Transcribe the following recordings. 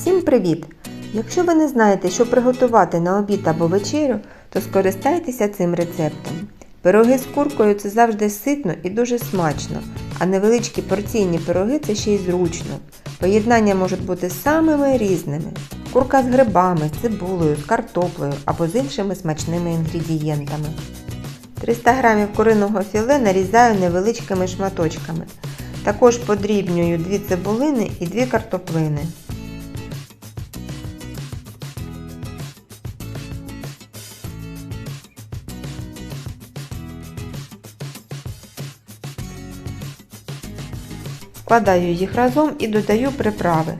Всім привіт! Якщо ви не знаєте, що приготувати на обід або вечерю, то скористайтеся цим рецептом. Пироги з куркою це завжди ситно і дуже смачно, а невеличкі порційні пироги це ще й зручно. Поєднання можуть бути самими різними. Курка з грибами, цибулею, з картоплею або з іншими смачними інгредієнтами. 300 г куриного філе нарізаю невеличкими шматочками. Також подрібнюю 2 цибулини і 2 картоплини. Складаю їх разом і додаю приправи.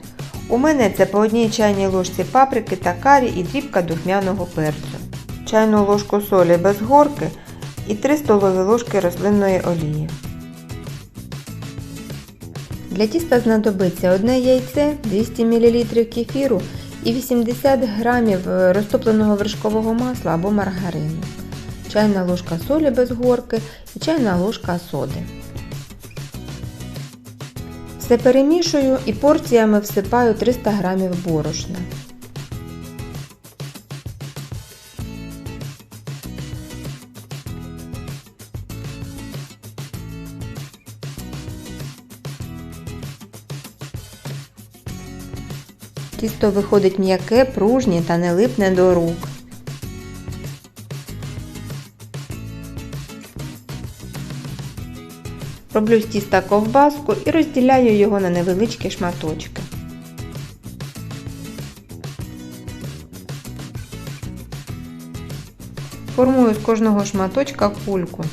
У мене це по одній чайній ложці паприки та карі і дрібка духмяного перцю, чайну ложку солі без горки і 3 столові ложки рослинної олії. Для тіста знадобиться одне яйце, 200 мл кефіру і 80 г розтопленого вершкового масла або маргарину, чайна ложка солі без горки і чайна ложка соди. Все перемішую і порціями всипаю 300 г борошна. Тісто виходить м'яке, пружнє та не липне до рук. Роблю з тіста ковбаску і розділяю його на невеличкі шматочки. Формую з кожного шматочка кульку.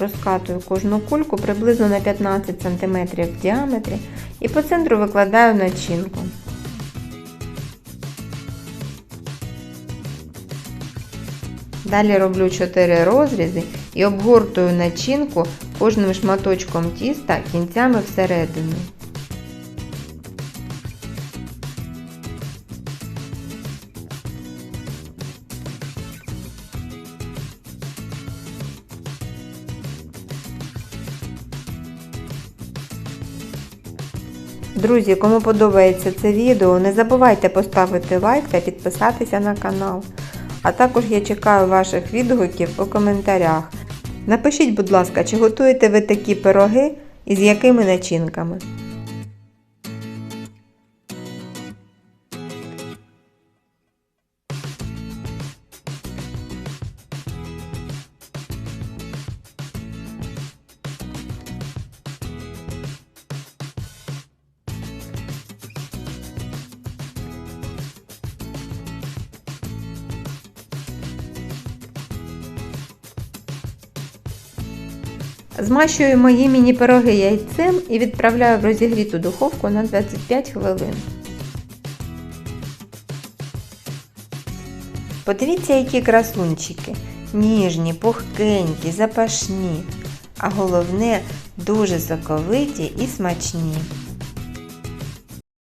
Розкатую кожну кульку приблизно на 15 см в діаметрі і по центру викладаю начинку. Далі роблю 4 розрізи і обгортую начинку кожним шматочком тіста кінцями всередину. Друзі, кому подобається це відео, не забувайте поставити лайк та підписатися на канал. А також я чекаю ваших відгуків у коментарях. Напишіть, будь ласка, чи готуєте ви такі пироги і з якими начинками. Змащую мої міні-пироги яйцем і відправляю в розігріту духовку на 25 хвилин. Подивіться, які красунчики. Ніжні, пухкенькі, запашні, а головне дуже соковиті і смачні.